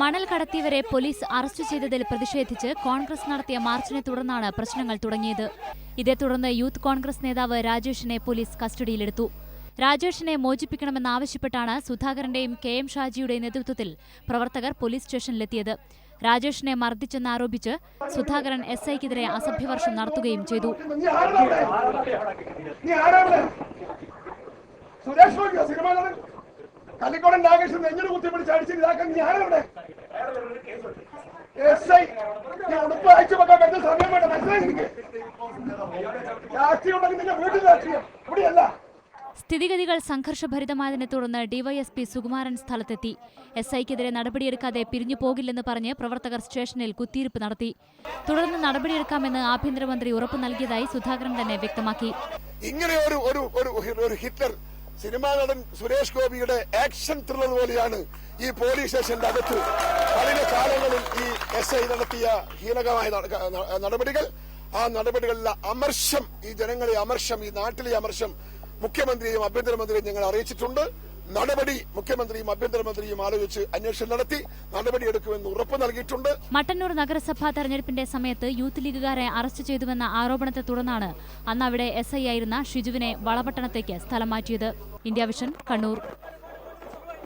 മണൽ കടത്തിയവരെ police arrest ചെയ്തതിൽ പ്രതിഷേധിച്ച് കോൺഗ്രസ് നടത്തിയ മാർച്ചിനെ തുടർന്നാണ് പ്രശ്നങ്ങൾ തുടങ്ങിയത്. ഇതേ തുടർന്ന് യൂത്ത് കോൺഗ്രസ് നേതാവ് രാജേഷിനെ പോലീസ് കസ്റ്റഡിയിലെടുത്തു. രാജേഷിനെ മോചിപ്പിക്കണമെന്നാവശ്യപ്പെട്ടാണ് സുധാകരന്റെയും കെ എം ഷാജിയുടെയും നേതൃത്വത്തിൽ പ്രവർത്തകർ പോലീസ് സ്റ്റേഷനിലെത്തിയത്. രാജേഷിനെ മർദ്ദിച്ചെന്നാരോപിച്ച് സുധാകരൻ എസ് ഐക്കെതിരെ അസഭ്യവർഷം നടത്തുകയും ചെയ്തു. സുരേഷ് നടൻ നാഗേശ്വരൻ നെഞ്ഞിന് കുത്തി പിടിച്ച് അടിച്ച് ഇതാക്കാൻ ആരാണ് എസ് ഐ ഞാൻ ഉടുപ്പ് അയച്ചു വെക്കാൻ പറ്റുന്ന സമയം വേണ്ട മനസ്സിലായി നിനക്ക് രാഷ്ട്രീയം ഉണ്ടെങ്കിൽ നിന്റെ വീട്ടിൽ രാഷ്ട്രീയം. ഇവിടെയല്ല. സ്ഥിതിഗതികൾ സംഘർഷഭരിതമായതിനെ തുടർന്ന് ഡിവൈഎസ്പി സുകുമാരൻ സ്ഥലത്തെത്തി. എസ് ഐക്കെതിരെ നടപടിയെടുക്കാതെ പിരിഞ്ഞു പോകില്ലെന്ന് പറഞ്ഞ് പ്രവർത്തകർ സ്റ്റേഷനിൽ കുത്തിയിരിപ്പ് നടത്തി. തുടർന്ന് നടപടിയെടുക്കാമെന്ന് ആഭ്യന്തരമന്ത്രി ഉറപ്പു നൽകിയതായി സുധാകരൻ തന്നെ വ്യക്തമാക്കി. ഇങ്ങനെ ഒരു ഒരു ഒരു ഹിറ്റ്ലർ സിനിമാ നടൻ സുരേഷ് ഗോപിയുടെ ആക്ഷൻ ത്രില്ലർ പോലെയാണ് ഈ പോലീസ് സ്റ്റേഷന്റെ അകത്ത്. കഴിഞ്ഞ കാലങ്ങളിൽ ഈ എസ് ഐ നടത്തിയ ഹീനകമായ നടപടികൾ. ആ നടപടികളിലെ അമർഷം ഈ ജനങ്ങളെ അമർഷം ഈ നാട്ടിലെ അമർഷം മുഖ്യമന്ത്രിയും ആഭ്യന്തരമന്ത്രിയും ഞങ്ങൾ അറിയിച്ചിട്ടുണ്ട്. നടപടി മുഖ്യമന്ത്രിയും ആഭ്യന്തരമന്ത്രിയും ആലോചിച്ച് അന്വേഷണം നടത്തി. നടപടിയെടുക്കുമെന്ന് ഉറപ്പ് നൽകിയിട്ടുണ്ട്. മട്ടന്നൂർ നഗരസഭാ തെരഞ്ഞെടുപ്പിന്റെ സമയത്ത് യൂത്ത് ലീഗുകാരെ അറസ്റ്റ് ചെയ്തുവെന്ന ആരോപണത്തെ തുടർന്നാണ് അന്ന് അവിടെ എസ് ഐ ആയിരുന്ന ഷിജുവിനെ വളപട്ടണത്തേക്ക് സ്ഥലം മാറ്റിയത്. India Vision Kannur.